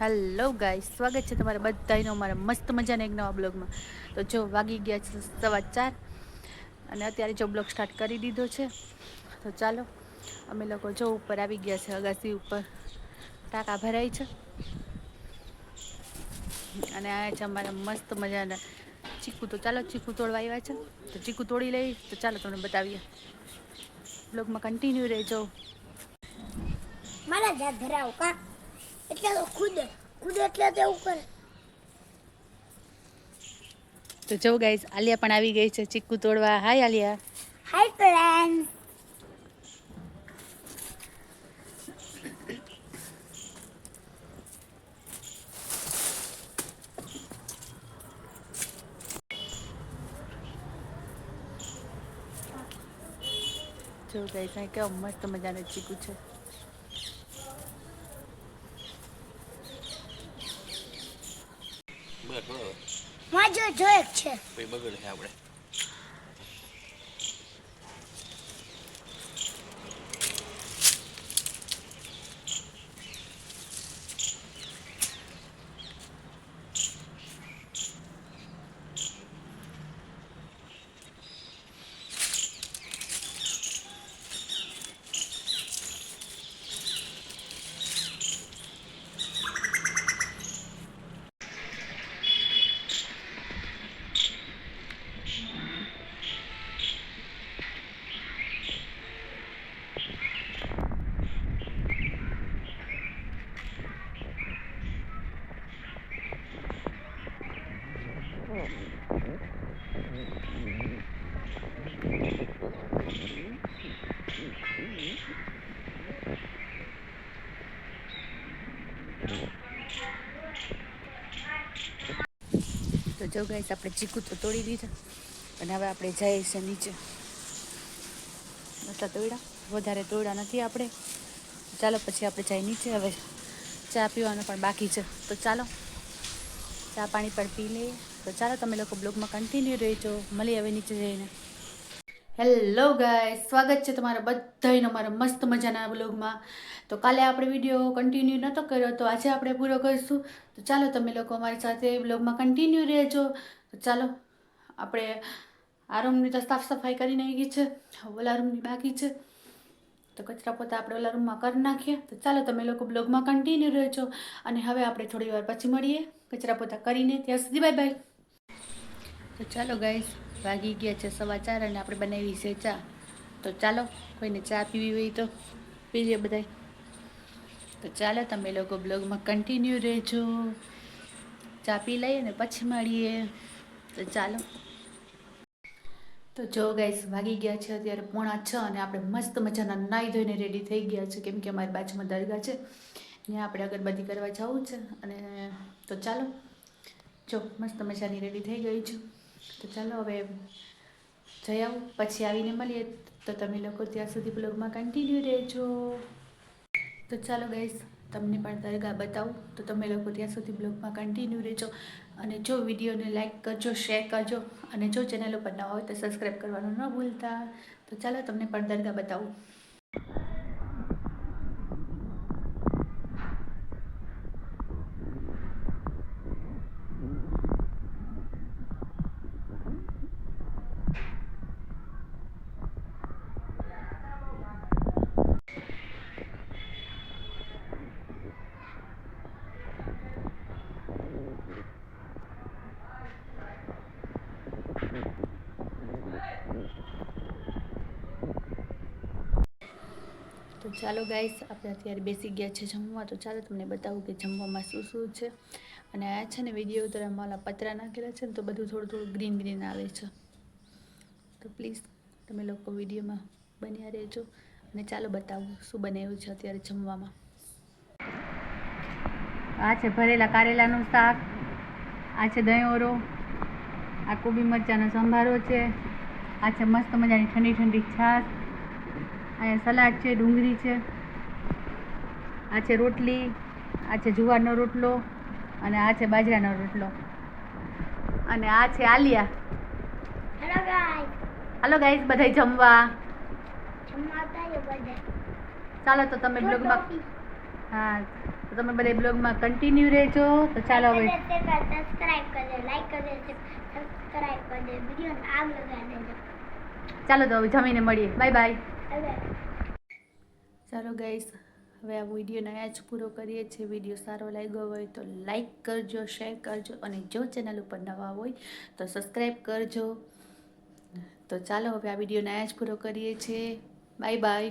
Hello ગાય સ્વાગત છે તમારા બધાનો અમારા મસ્ત મજાના એક નવા બ્લોગમાં. તો જો વાગી ગયા છે સવા ચાર અને અત્યારે જો બ્લોગ સ્ટાર્ટ કરી દીધો છે. તો ચાલો, અમે લોકો જો ઉપર આવી ગયા છે અગાસી ઉપર. ટાંકા ભરાય છે. અને આ છે અમારા મસ્ત મજાના ચીકુ. તો ચાલો ચીકુ તોડવા આવ્યા છે. તો ચીકુ તોડી લઈ, તો ચાલો તમને બતાવીએ. બ્લોગમાં કન્ટિન્યુ રહેજો. મારા જાત ધરાવ કા? એટલે ખુદ ખુદ એટલે તેવું કરે તો જો ગાઈસ આલિયા પણ આવી ગઈ છે ચીકુ તોડવા. હાય આલિયા. હાય ફ્રેન્ડ જો ગાઈસ અહીં કેવા મસ્ત મજાનું ચીકુ છે. માજો જોઈ છે પછી બગડે છે. આપણે તો જો ગાઈસ આપણે ચીકુ તો તોડી દીધા. અને હવે આપણે જઈએ છીએ નીચે. નતા તોડ્યા? વધારે તોડ્યા નથી આપણે. ચાલો પછી આપણે જઈએ નીચે. હવે ચા પીવાનું પણ બાકી છે. તો ચાલો, ચા પાણી પણ પી લઈએ. તો ચાલો તમે લોકો બ્લોગમાં કન્ટિન્યુ રહેજો. મળી હવે નીચે જઈને. હેલો ગાય સ્વાગત છે તમારા બધાનો મારા મસ્ત મજાના બ્લોગમાં. તો કાલે આપણે વીડિયો કન્ટિન્યુ નહોતો કર્યો, તો આજે આપણે પૂરો કરીશું. તો ચાલો તમે લોકો અમારી સાથે બ્લોગમાં કન્ટિન્યુ રહેજો. તો ચાલો, આપણે આ રૂમની તો સાફ સફાઈ આવી ગઈ છે ઓલા રૂમની બાકી છે. તો કચરા પોતા આપણે ઓલા રૂમમાં કરી નાખીએ. તો ચાલો તમે લોકો બ્લોગમાં કન્ટિન્યુ રહેજો. અને હવે આપણે થોડી વાર પછી મળીએ. કચરા પોતા કરીને ત્યાં સુધી બાય બાય તો ચાલો ગાઈસ વાગી ગયા છે સવા ચાર અને આપણે બનાવી છે ચા. તો ચાલો, કોઈને ચા પીવી હોય તો પીજે બધાય. તો ચાલો, તમે લોકો બ્લોગમાં કન્ટિન્યુ રહેજો. ચા પી લઈએ ને પછી મળીએ. તો ચાલો. તો જો ગાઈસ વાગી ગયા છે અત્યારે પોણા છ અને આપણે મસ્ત મજાના નાહી ધોઈને રેડી થઈ ગયા છે. કેમ કે અમારી બાજુમાં દરગાહ છે. ત્યાં આપણે અગરબત્તી કરવા જવું છે અને તો ચાલો. જો, મસ્ત મજાની રેડી થઈ ગઈ છું. તો ચાલો હવે જઈ આવું. પછી આવીને મળીએ. તો તમે લોકો ત્યાં સુધી બ્લોગમાં કન્ટિન્યુ રહેજો. તો ચાલો ગાઈસ તમને પણ દરગાહ બતાવું. તો તમે લોકો ત્યાં સુધી બ્લોગમાં કન્ટિન્યુ રહેજો. અને જો વિડીયોને લાઇક કરજો શેર કરજો. અને જો ચેનલ ઉપર નવા હોય તો સબસ્ક્રાઈબ કરવાનું ન ભૂલતા. તો ચાલો તમને પણ દરગાહ બતાવું. તો ચાલો ગાઈસ આપણે અત્યારે બેસી ગયા છે જમવા. તો ચાલો તમને બતાવું કે જમવામાં શું શું છે. અને આ છે ને વીડિયો ઉતરવા મારા પતરા નાખેલા છે ને તો બધું થોડું થોડું ગ્રીન ગ્રીન આવે છે. તો પ્લીઝ તમે લોકો વિડીયોમાં બન્યા રહેજો. અને ચાલો બતાવું શું બનાવ્યું છે અત્યારે જમવામાં. આ છે ભરેલા કારેલાનું શાક, આ છે દહીંઓરો આ કોબી મરચાંનો સંભારો છે, આ છે મસ્ત મજાની ઠંડી ઠંડી છાશ અહીંયા સલાડ છે ડુંગળી છે આ છે રોટલી આ છે જુવારનો રોટલો અને આ છે બાજરાનો રોટલો. અને આ છે આલિયા. હેલો ગાઈસ હાલો ગાઈસ બધાય જમવા. ચાલો તો તમે બ્લોગમાં હા તો તમે બધા બ્લોગમાં કન્ટિન્યુ રહેજો. તો ચાલો હવે સબસ્ક્રાઇબ કરજો લાઈક કરજો સબસ્ક્રાઇબ કરજો વિડીયોને આગ લગાવી દેજો. ચાલો તો હવે જમીને મળીએ. બાય બાય ચાલો ગાઈસ હવે આ વિડીયોને અહીંયા જ પૂરો કરીએ છીએ. વીડિયો સારો લાગ્યો હોય તો લાઈક કરજો શેર કરજો અને જો ચેનલ ઉપર નવા હોય તો સબસ્ક્રાઈબ કરજો. તો ચાલો હવે આ વિડીયોને અહીંયા જ પૂરો કરીએ છીએ. Bye bye